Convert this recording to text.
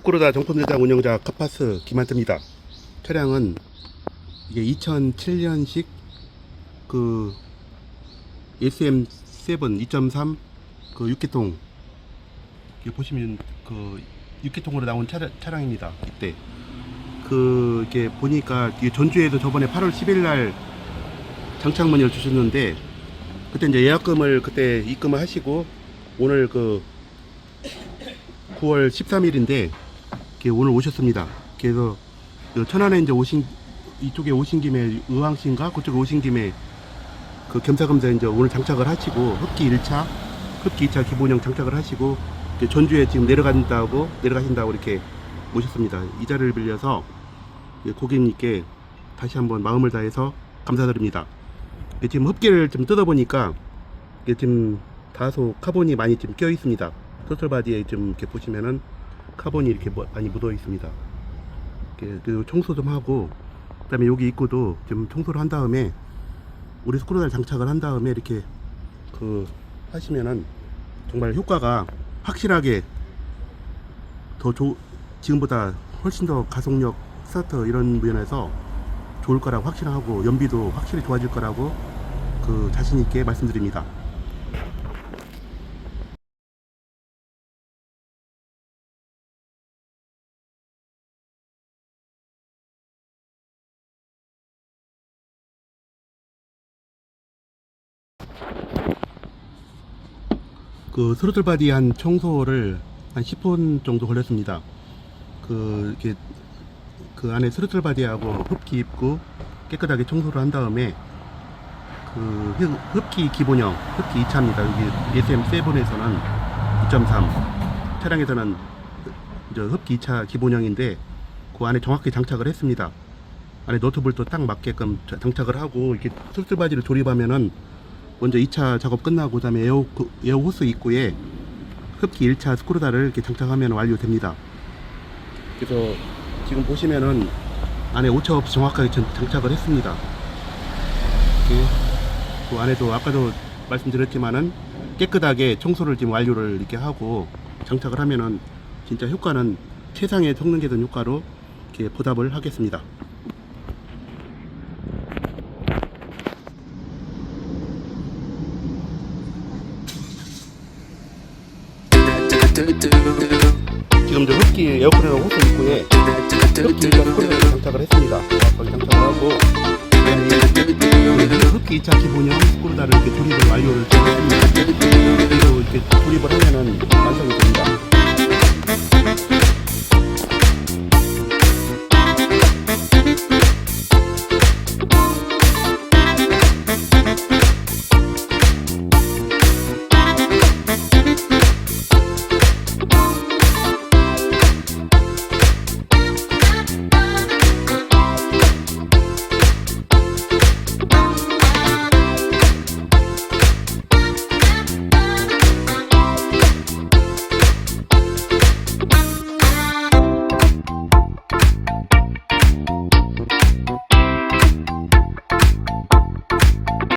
스쿠르다 정품대장 운영자 카파스 김한태입니다. 차량은 이게 2007년식 그 SM7 2.3 그 6기통 이게 보시면 그 6기통으로 나온 차량, 차량입니다. 이때 그 이게 보니까 이게 전주에도 저번에 8월 10일 날 장착 문의를 주셨는데 그때 이제 예약금을 그때 입금을 하시고 오늘 그 9월 13일인데 오늘 오셨습니다. 그래서 그 천안에 이제 오신 이쪽에 오신 김에 의왕시인가 그쪽에 오신 김에 그 겸사겸사 이제 오늘 장착을 하시고 흡기 1차, 흡기 2차 기본형 장착을 하시고 전주에 지금 내려간다고 내려가신다고 이렇게 모셨습니다. 이 자리를 빌려서 예, 고객님께 다시 한번 마음을 다해서 감사드립니다. 예, 지금 흡기를 좀 뜯어보니까 지금 다소 카본이 많이 좀 껴 있습니다. 토틀 바디에 좀 이렇게 보시면은 카본이 이렇게 뭐- 많이 묻어 있습니다. 그리고 청소 좀 하고 그다음에 여기 입구도 좀 청소를 한 다음에 우리 스크루달 장착을 한 다음에 이렇게 그 하시면은 정말 효과가 확실하게 더 좋, 지금보다 훨씬 더 가속력, 스타트 이런 면에서 좋을 거라고 확신하고 연비도 확실히 좋아질 거라고 그 자신 있게 말씀드립니다. 그 스로틀 바디 한 청소를 한 10분 정도 걸렸습니다. 그 이렇게 그 안에 스로틀 바디하고 흡기 입구 깨끗하게 청소를 한 다음에 그 흡- 흡기 기본형 흡기 2차입니다. 여기 SM7에서는 2.3 차량에서는 흡기 2차 기본형인데 그 안에 정확히 장착을 했습니다. 안에 노트북도 딱 맞게끔 자- 장착을 하고 이렇게 스로틀 바디를 조립하면은 먼저 2차 작업 끝나고 그다음에 에어 그- 에어 호스 입구에 흡기 1차 스크루다를 이렇게 장착하면 완료됩니다. 그래서 지금 보시면은 안에 오차 없이 정확하게 전- 장착을 했습니다. 이렇게 그 안에도 아까도 말씀드렸지만은 깨끗하게 청소를 지금 완료를 이렇게 하고 장착을 하면은 진짜 효과는 최상의 성능 개선 효과로 이렇게 보답을 하겠습니다. 지금 저 흡기 에어컨이나 호스 입구에 흡기 2차 스크루를 장착을 했습니다. 거기 장착을 하고 흡기 2차 기본형 스크루다를 이렇게 조립을 완료를 했습니다. 그리고 이렇게 조립을 하면은 완성이 됩니다.